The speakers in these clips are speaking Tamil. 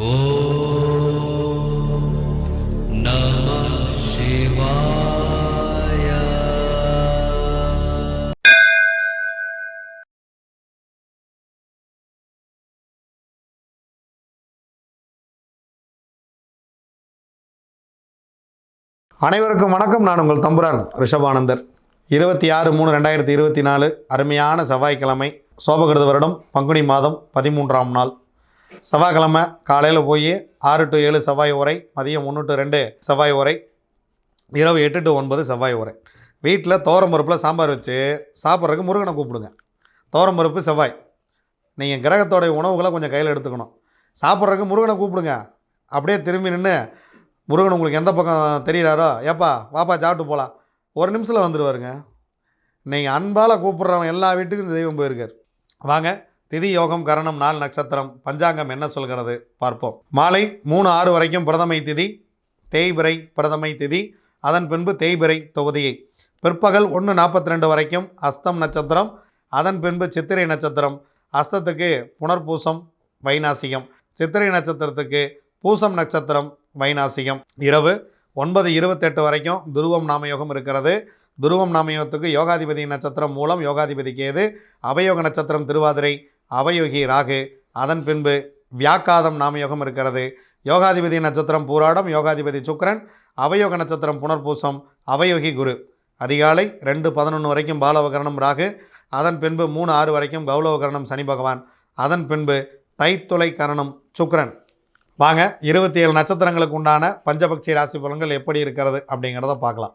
அனைவருக்கும் வணக்கம். நான் உங்கள் தம்புரான் ரிஷபானந்தர். இருபத்தி ஆறு மூணு ரெண்டாயிரத்தி இருபத்தி நாலு அருமையான செவ்வாய்க்கிழமை சோபகிருத வருடம் பங்குனி மாதம் பதிமூன்றாம் நாள். செவ்வாய்க்கிழமை காலையில் போய் ஆறு டு ஏழு செவ்வாய் உரை மதியம் ஒன்று டு ரெண்டு செவ்வாய் உரை இரவு எட்டு டு ஒன்பது செவ்வாய் உரை. வீட்டில் தோரம் பருப்பில் சாம்பார் வச்சு சாப்பிட்றதுக்கு முருகனை கூப்பிடுங்க. தோரம் பருப்பு செவ்வாய். நீங்கள் கிரகத்தோடைய உணவுகளை கொஞ்சம் கையில் எடுத்துக்கணும். சாப்பிட்றதுக்கு முருகனை கூப்பிடுங்க. அப்படியே திரும்பி நின்று முருகன் உங்களுக்கு எந்த பக்கம் தெரிகிறாரோ ஏப்பா வாப்பா சாப்பிட்டு போகலாம் ஒரு நிமிஷத்தில் வந்துடுவாருங்க நீங்கள் அன்பால் கூப்பிட்றவன் எல்லா வீட்டுக்கும் இந்த தெய்வம் போயிருக்கார். வாங்க திதி யோகம் கரணம் நாள் நட்சத்திரம். பஞ்சாங்கம் என்ன சொல்கிறது? பார்ப்போம். மாலை மூணு ஆறு வரைக்கும் பிரதமை திதி தேய்பிறை பிரதமை திதி அதன் பின்பு தேய்பிறை தொகுதியை. பிற்பகல் ஒன்று நாற்பத்தி ரெண்டு வரைக்கும் அஸ்தம் நட்சத்திரம் அதன் பின்பு சித்திரை நட்சத்திரம். அஸ்தத்துக்கு புனர்பூசம் வைநாசிகம். சித்திரை நட்சத்திரத்துக்கு பூசம் நட்சத்திரம் வைநாசிகம். இரவு ஒன்பது இருபத்தெட்டு வரைக்கும் துருவம் நாமயோகம் இருக்கிறது. துருவம் நாமயோகத்துக்கு யோகாதிபதி நட்சத்திரம் மூலம் யோகாதிபதி கேது அவயோக நட்சத்திரம் திருவாதிரை அவயோகி ராகு அதன் பின்பு வியாக்காதம் நாமயோகம் இருக்கிறது. யோகாதிபதி நட்சத்திரம் பூராடம் யோகாதிபதி சுக்கரன் அவயோக நட்சத்திரம் புனர்பூசம் அவயோகி குரு. அதிகாலை ரெண்டு பதினொன்று வரைக்கும் பாலவகரணம் ராகு. அதன் பின்பு மூணு ஆறு வரைக்கும் கௌலவகரணம் சனி பகவான். அதன் பின்பு தைத்துளை கரணம் சுக்கரன். வாங்க இருபத்தி ஏழு நட்சத்திரங்களுக்கு உண்டான பஞ்சபக்ஷி ராசி பலன்கள் எப்படி இருக்கிறது அப்படிங்கிறத பார்க்கலாம்.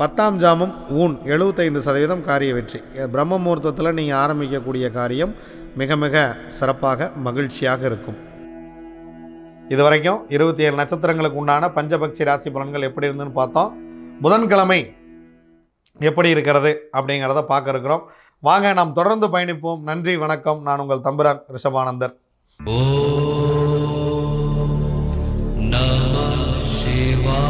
பத்தாம் ஜாமம் ஊன் எழுபத்தைந்து சதவீதம் காரிய வெற்றி. பிரம்ம முகூர்த்தத்தில் நீங்கள் ஆரம்பிக்கக்கூடிய காரியம் மிக மிக சிறப்பாக மகிழ்ச்சியாக இருக்கும். இதுவரைக்கும் இருபத்தி ஏழு நட்சத்திரங்களுக்கு உண்டான பஞ்சபக்ஷி ராசி பலன்கள் எப்படி இருந்துன்னு பார்த்தோம். புதன்கிழமை எப்படி இருக்கிறது அப்படிங்கிறத பார்க்க இருக்கிறோம். வாங்க நாம் தொடர்ந்து பயணிப்போம். நன்றி வணக்கம். நான் உங்கள் தம்புரான் ரிஷபானந்தர். ஓ நம சிவா